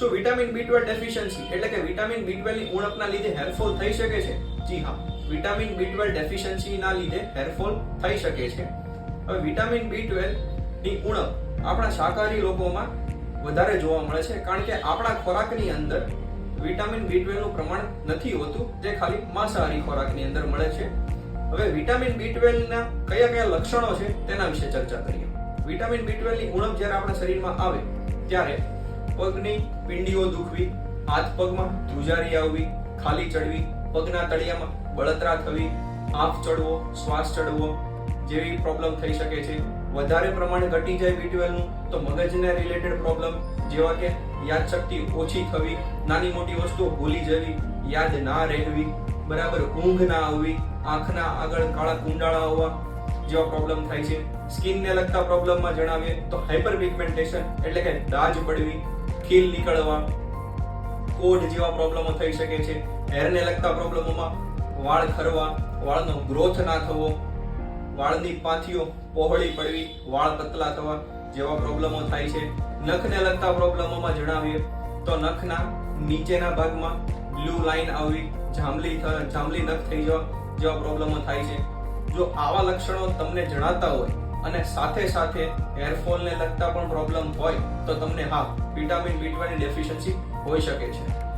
શું vitamin B twelve deficiency એટલે કે વિટામિન બી ટ્વેલ્વની ઉણપના લીધે હેરફોલ થઈ શકે છે? જી હા. વિટામિન બી ટ્વેલ્વ ડેફિશિયન્સીના લીધે હેરફોલ થઈ શકે છે. હવે વિટામિન બી ટ્વેલ્વની ઉણપ આપણા શાકાહારી લોકોમાં વધારે જોવા મળે છે, કારણ કે આપણા ખોરાકની અંદર વિટામિન બી ટ્વેલ્વનું પ્રમાણ નથી હોતું, જે ખાલી માંસાહારી ખોરાકની અંદર મળે છે. હવે વિટામિન બી ટ્વેલ્વના કયા કયા લક્ષણો છે તેના વિશે ચર્ચા કરીએ. વિટામિન બી ટ્વેલ્વની ઉણપ જ્યારે આપણા શરીરમાં આવે, ત્યારે પગની પિંડીઓ દુખવી, હાથ પગમાં ધ્રુજારી આવવી, ખાલી ચડવી, પગના તળિયામાં બળતરા થવી, આંખ ચડવો, શ્વાસ ચડવો જેવી પ્રોબ્લેમ થઈ શકે છે. વધારે પ્રમાણે ઘટી જાય બી તો મગજને રિલેટેડ પ્રોબ્લેમ જેવા કે યાદશક્તિ ઓછી થવી, નાની મોટી વસ્તુઓ ભૂલી જવી, યાદ ના રહેવી, બરાબર ઊંઘ ના આવવી, આંખના આગળ કાળા કુંડાળા આવવા જેવા પ્રોબ્લેમ થાય છે. સ્કિનને લગતા પ્રોબ્લેમમાં જણાવીએ તો હાઇપર પિગમેન્ટેશન એટલે કે દાજ પડવી ખીલ નીકળવા, કોઢ જેવા પ્રોબ્લેમો થઈ શકે છે. હેરને લગતા પ્રોબ્લેમોમાં વાળ ખરવા, વાળનો ગ્રોથ ના થવો, વાળની પાથીઓ પહોળી પડવી, વાળ પતલા થવા જેવા પ્રોબ્લેમો થાય છે. નખને લગતા પ્રોબ્લેમોમાં જણાવીએ તો નખના નીચેના ભાગમાં બ્લુ લાઈન આવવી, જાંબલી જાંબલી નખ થઈ જવા જેવા પ્રોબ્લેમો થાય છે. જો આવા લક્ષણો તમને જણાતા હોય અને સાથે સાથે હેરફોલને લગતા પણ પ્રોબ્લેમ હોય તો તમને હા વિટામિન બી ટ્વેલ્વની ડેફિશિયન્સી હોઈ શકે છે.